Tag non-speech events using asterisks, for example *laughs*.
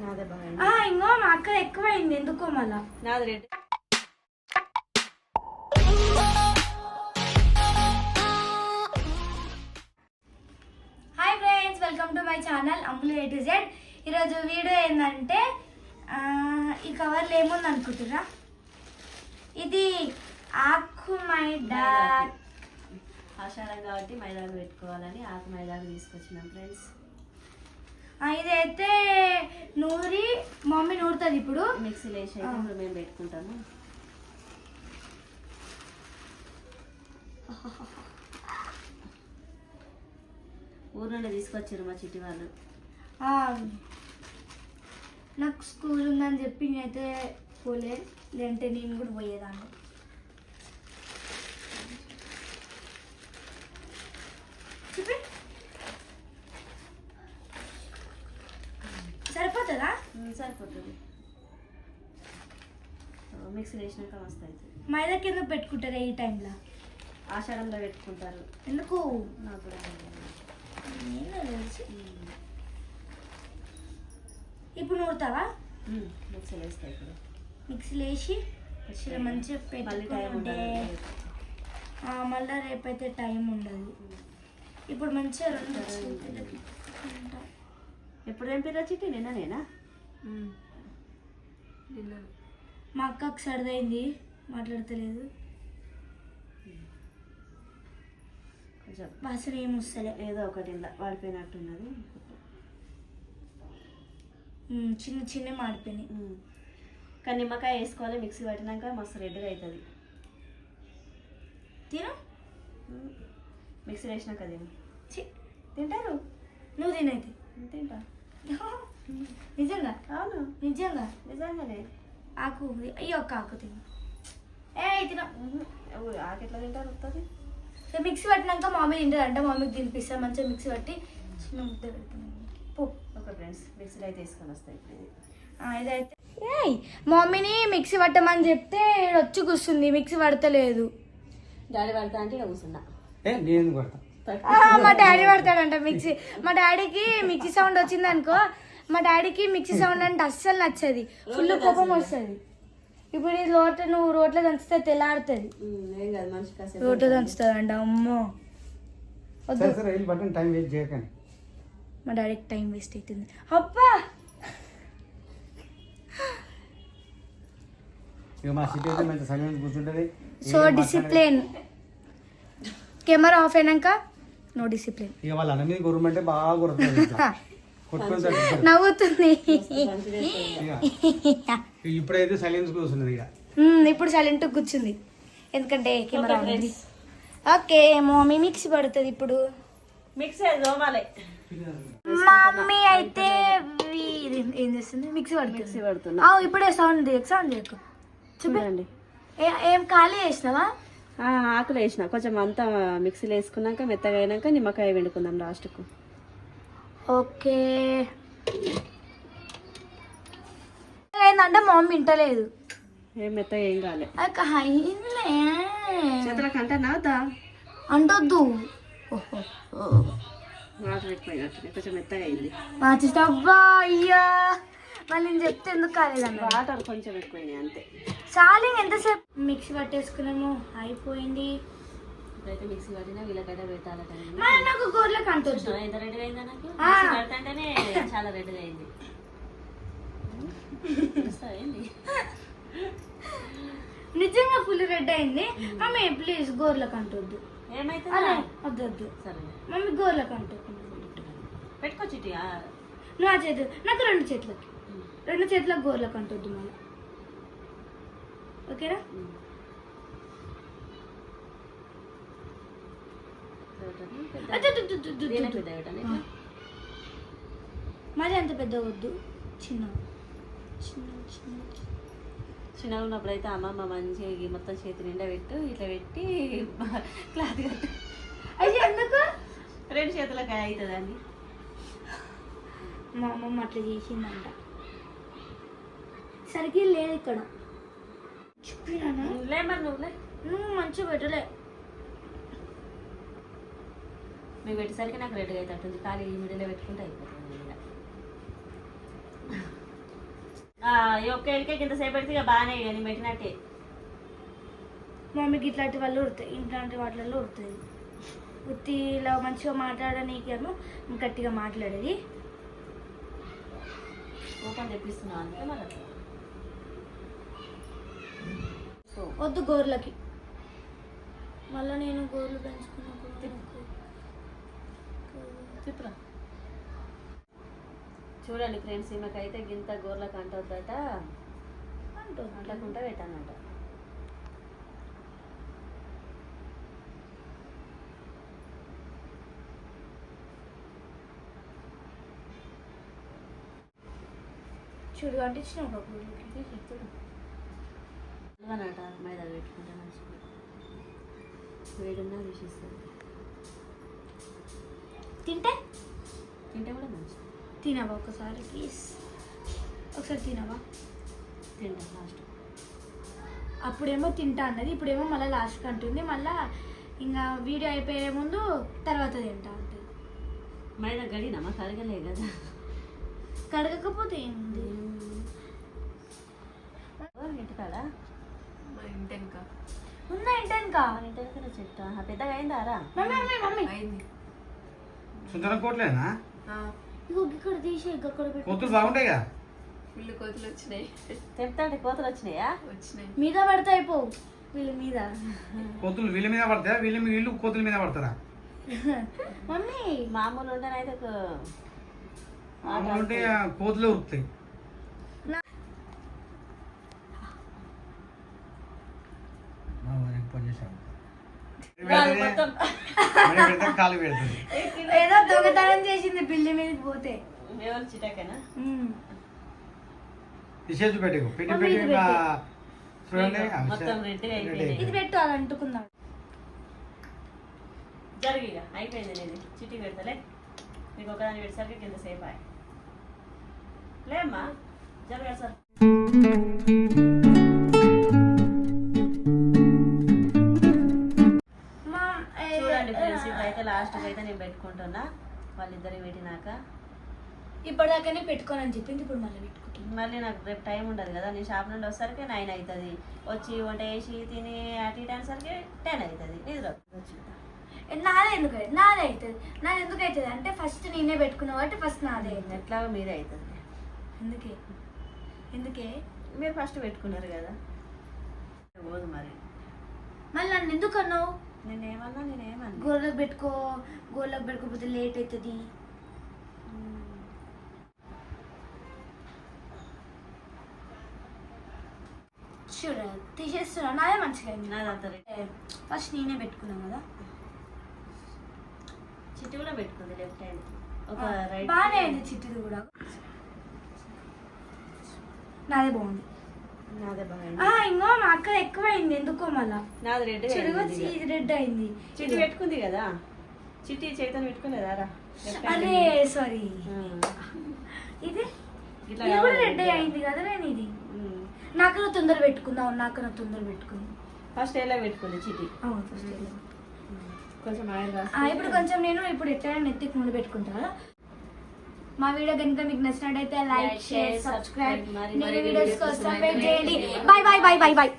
ఇంకో మా అక్క ఎక్కువైంది. ఎందుకో మళ్ళా? నాది red. Hi friends welcome to my channel Ammulu A to Z ఈరోజు వీడియో ఏంటంటే ఈ కవర్లో ఏముంది అనుకుంటురా ఇది ఆకు మైదా. ఆషాఢం కాబట్టి మైదాకు పెట్టుకోవాలని ఆకు మైదాకు తీసుకొచ్చినాం ఫ్రెండ్స్ ఇదైతే నూరి మమ్మీ నూరుతుంది ఇప్పుడు. మిక్సీలో వేసి అయితే ఇప్పుడు మేము పెట్టుకుంటాము. ఊరు నుండి తీసుకొచ్చారు మా చిట్టి వాళ్ళు. నాకు స్కూల్ ఉందని చెప్పి నేనైతే పోలే లేదంటే నేను కూడా పోయేదాన్ని. చూపి. సరిపోతుందా. ఉమ్, సరిపోతుంది సో, మిక్సీలో వేసినాక మస్తు అవుతుంది మైదా కింద పెట్టుకుంటారా ఈ టైంలో? ఆషాఢంలో పెట్టుకుంటారు. ఎందుకు? నాకు కూడా ఇప్పుడు నూరుతావా? ఉమ్, మిక్సీలో వేస్తాయి ఇప్పుడు. మిక్సీలో వేసి ఇలా మంచిగా పెట్టుకుంటే మళ్ళా రేపైతే టైం ఉండదు. ఇప్పుడు మంచిగా రెండు. ఎప్పుడు ఏం పిల్ల చిట్టి? నిన్న నేనా మా అక్కకు సర్దైంది మాట్లాడతలేదు. కొంచెం వాసన ఏం వస్తలే. ఏదో ఒకటి ఇలా వాడిపోయినట్టున్నది. ఉమ్, చిన్న చిన్న మాడిపోయినాయి. కానీ నిమ్మకాయ వేసుకోవాలి మిక్సీ పట్టినాక మస్తు రెడ్గా అవుతుంది తిను. మిక్సీ వేసినాక చి, తింటారు? నువ్వు తినైతే. తింటా. *laughs* నిజంగా? అవును. నిజంగా? నిజంగానే ఆకు. అయ్యో ఒక్క ఆకు తిను. ఏ తిన. ఊ, ఆకెట్లా తింటారు వస్తుంది సో మిక్సీ పట్టినాక మమ్మీ తింటారంట. మమ్మీకి తినిపిస్తా మంచిగా మిక్సీ పట్టి చిన్న ముద్ద పెడతాను పో. ఒక ఫ్రెండ్స్. మిక్సీలో అయితే తీసుకొని వస్తాయి ఇదైతే. ఏయ్ మమ్మీని మిక్సీ పట్టమని చెప్తే వచ్చి కూర్చుంది మిక్సీ పడతలేదు. డాడీ పడతా అంటే కూర్చున్నా. మా డాడీ పడతాడంట మిక్సీ. మా డాడీకి మిక్సీ సౌండ్ వచ్చింది అనుకో మా డాడీకి మిక్సీ సౌండ్ అంటే అస్సలు నచ్చది. ఫుల్ కోపం వస్తుంది. ఇప్పుడు ఈ రోట నువ్వు రోట్లో దంచితే తెల్లాడుతుంది ఉమ్, ఏం కాదు మనిషి కాసేపు రోట్లో దంచుతుంది అంట అమ్మో. వద్దు. సరే సరే వెళ్ళి బట్టన్ టైం వేస్ట్ చేయకండి. మా డాడీకి టైం వేస్ట్ అవుతుంది అబ్బా! ఇక మా సిటీ అయితే మంచి సమయం కూర్చుంటుంది. సో డిసిప్లిన్ కెమెరా ఆఫ్ అయినాక నో డిసిప్లిన్ ఇక వాళ్ళ అన్న మీద గుర్రమంటే బాగా. నవ్వుతుంది. ఇప్పుడైతే సైలెన్స్ కూర్చున్నది ఇక. ఇప్పుడు సైలెంట్ కూర్చుంది. ఎందుకంటే కెమెరా ఉంది. ఓకే మమ్మీ మిక్సీ పడుతుంది ఇప్పుడు. మిక్సీ మమ్మీ అయితే ఏం చేస్తుంది? మిక్సీ పడుతుంది. మిక్సీ పడుతున్నా ఆ, ఇప్పుడే సౌండ్ చేయకు సౌండ్ చేయకు చూపి చూడండి. ఏ- ఏం ఖాళీ చేసినావా? ఆ, ఆకులు వేసిన. కొంచెం అంతా మిక్సీలో వేసుకున్నాక మెత్తగా అయినాక నిమ్మకాయ వండుకుందాం లాస్ట్కు ఓకే. ఏంటంటే మమ్మీ వింటలేదు. ఏం మెత్తగా ఏం కాలే. అక్క హైలే. చేతులకు అంటే నాదా? అంటొద్దు. కొంచెం మెత్తగా అయింది. అబ్బా అయ్యా. మళ్ళీ నేను చెప్తే ఎందుకు కాలేదన్న? వాటర్ కొంచెం ఎక్కువైనాయి అంతే. చాలింగ్ ఎంతసేపు? మిక్సీ పట్టేసుకున్నాము అయిపోయింది. ఇప్పుడైతే మిక్సీ పట్టినా వీళ్ళకైతే పెట్టాలి నాకు గోర్లకు అంటొద్దు చూసినావా ఎంత రెడ్గా అయిందా నాకు పడతాంటేనే చాలా రెడ్గా అయింది. నిజంగా ఫుల్ రెడ్ అయింది. మమ్మీ ప్లీజ్ గోర్లకు అంటొద్దు ఏమైతుందా? అదే వద్దు వద్దు సరే. మమ్మీ గోర్లకు అంటూ పెట్టుకో చిట్టి ఆ. చేతులు నాకు రెండు చేతులకి. రెండు చేతులకు గోర్లకు అంటొద్దు మళ్ళీ. ఓకేనా? మరి అంత పెద్ద వద్దు. చిన్న. చిన్న చిన్న చిన్నగా ఉన్నప్పుడు అయితే అమ్మమ్మ మంచిగా మొత్తం చేతి నిండా పెట్టు ఇట్లా పెట్టి *laughs* క్లాత్ కట్టు. అయితే ఎందుకు? రెండు చేతులకు అవుతుందండి మా అమ్మమ్మ అట్లా చేసిందంట. సరిగ్గా లేదు ఇక్కడ. చెప్పినా నువ్వు మంచిగా పెట్టలే. మీకు పెట్టేసరికి నాకు రెడ్గా అవుతుంది ఖాళీ ఈ మిడిలో పెట్టుకుంటే అయిపోతుంది ఈ ఒక్క ఎలికే కింద సేపు పెడితే ఇక బాగానే ఇక నేను పెట్టినట్టే. మమ్మీకి ఇట్లాంటి వాళ్ళు ఉడతాయి ఇట్లాంటి వాటిలలో ఉడుతుంది ఉత్తి ఇలా మంచిగా మాట్లాడనీకేమో గట్టిగా మాట్లాడేది. ఓపెన్ మరి వద్దు గోర్లకి. మళ్ళీ నేను గోర్లు పెంచుకున్నప్పుడు నాకు- చూడండి ఫ్రెండ్స్ ఈమెకైతే గింత గోర్లకు అంటొద్దట అంటూ అంటకుండా పెట్టానంట చూడు అంటించిన ఒక గోర్లకి అలవనట మైదా పెట్టుకుంటే మంచిగా వేడున్నా విషిస్తుంది తింటే? తింటే కూడా మంచిది. తినవా ఒకసారి ప్లీజ్ ఒకసారి తినవా? తింటా లాస్ట్ అప్పుడేమో తింటా అన్నది ఇప్పుడేమో మళ్ళీ లాస్ట్కి అంటుంది మళ్ళీ ఇంకా వీడియో అయిపోయే ముందు తర్వాత తింటా అంటుంది. మైదా గడినమ్మా కరగలే కదా. కడగకపోతే ఏముంది? ఇంటికాడా ఉందా ఇంటెనకా మన ఇంటి దగ్గర చెట్టు ఆ పెద్దగా అయిందారా మమ్మీ మమ్మీ మమ్మీ. సుందర కోట్లేనా? ఇగో ఇక్కడ తీసి ఇక్కడ పెట్టి. కోతులు బాగుంటాయి కదా ఫుల్ కోతులు వచ్చినాయి. తెంపుతాంటే కోతలు వచ్చినాయా? వచ్చినాయి. మీద పడితే అయిపోవు వీళ్ళ మీద. కోతులు వీళ్ళ మీద పడతాయా? వీళ్ళ మీద వీళ్ళు కోతుల మీద పడతారా? మమ్మీ. మామూలు ఉండనైతే మామూలు ఉంటే ఆ కోతులే ఉరుకుతాయి. పని. మొత్తం మరి పెడితే కాలు పెడుతుంది ఏదో దొంగతనం చేసింది బిల్లి మీదకి పోతే. ఎవరు చిటాకేనా? ఉమ్. తీసేసి పెట్టు పెట్టి ఇది పెట్టు. చూడండి. ఇది అది అంటుకుందాం. జరిగిగా అయిపోయింది నేను చిట్టి పెడతలే. మీకు ఒకదాన్ని పెట్టేసరికి కింద సేపు అయ్యి లేమ్మా జరగాలి సార్ ఇప్పుడైతే లాస్ట్ అయితే నేను పెట్టుకుంటున్నా. వాళ్ళిద్దరు పెట్టినాక. ఇప్పటిదాకానే పెట్టుకోనని చెప్పింది ఇప్పుడు మళ్ళీ పెట్టుకుంటుంది మళ్ళీ నాకు రేపు టైం ఉండదు కదా నేను షాప్ నుండి వచ్చేసరికి నైన్ అవుతుంది వచ్చి వంట వేసి తిని అటు ఇటు అనేసరికి టెన్ అవుతుంది నిద్ర నాదే ఎందుకు? నాదే అవుతుంది నాది ఎందుకు అవుతుంది అంటే ఫస్ట్ నేనే పెట్టుకున్నా కాబట్టి ఫస్ట్ నాదే అవుతుంది ఎట్లా మీదే అవుతుంది ఎందుకే? ఎందుకే? మీరు ఫస్ట్ పెట్టుకున్నారు కదా. పోదు మరి. మళ్ళీ నన్ను ఎందుకు అన్నావు? నేనేమన్నా నేనేమన్నా. గోర్లకు పెట్టుకో గోర్లకు పెట్టుకోకపోతే లేట్ అవుతుంది చూడ తీసేస్తున్నా. నాదే మంచిగా అయింది. నాదంతా. ఫస్ట్ నేనే పెట్టుకున్నాను కదా. చిట్టి కూడా పెట్టుకుంది లెఫ్ట్ హ్యాండ్ ఒక రైట్ బాగానే అయింది చిట్టిది కూడా. నాదే బాగుంది. ఇంకో మా అక్క ఎక్కువ అయింది ఎందుకో మళ్ళా. నాది రెడ్ చెడుగా ఇది రెడ్ అయింది. చిట్టి పెట్టుకుంది కదా? చిట్టి చేతను పెట్టుకునేదా రా Left hand అరే సారీ. ఇది? ఇట్లా ఇది కూడా. రెడ్ అయింది కదా నేను ఇది. నాకు తొందర పెట్టుకుందాం నాకు తొందర పెట్టుకుంది. ఫస్ట్ ఎలా పెట్టుకుంది చిట్టి. అవును ఫస్ట్ వెళ్ళి. కొంచెం ఇప్పుడు కొంచెం నేను ఇప్పుడు ఎట్లయినా నెత్తికి ముందు పెట్టుకుంటా మా వీడియో కనుక మీకు నచ్చినట్టయితే లైక్ షేర్ సబ్స్క్రైబ్. వీడియోస్ కోసం వెయిట్ చేయండి. Bye bye bye bye bye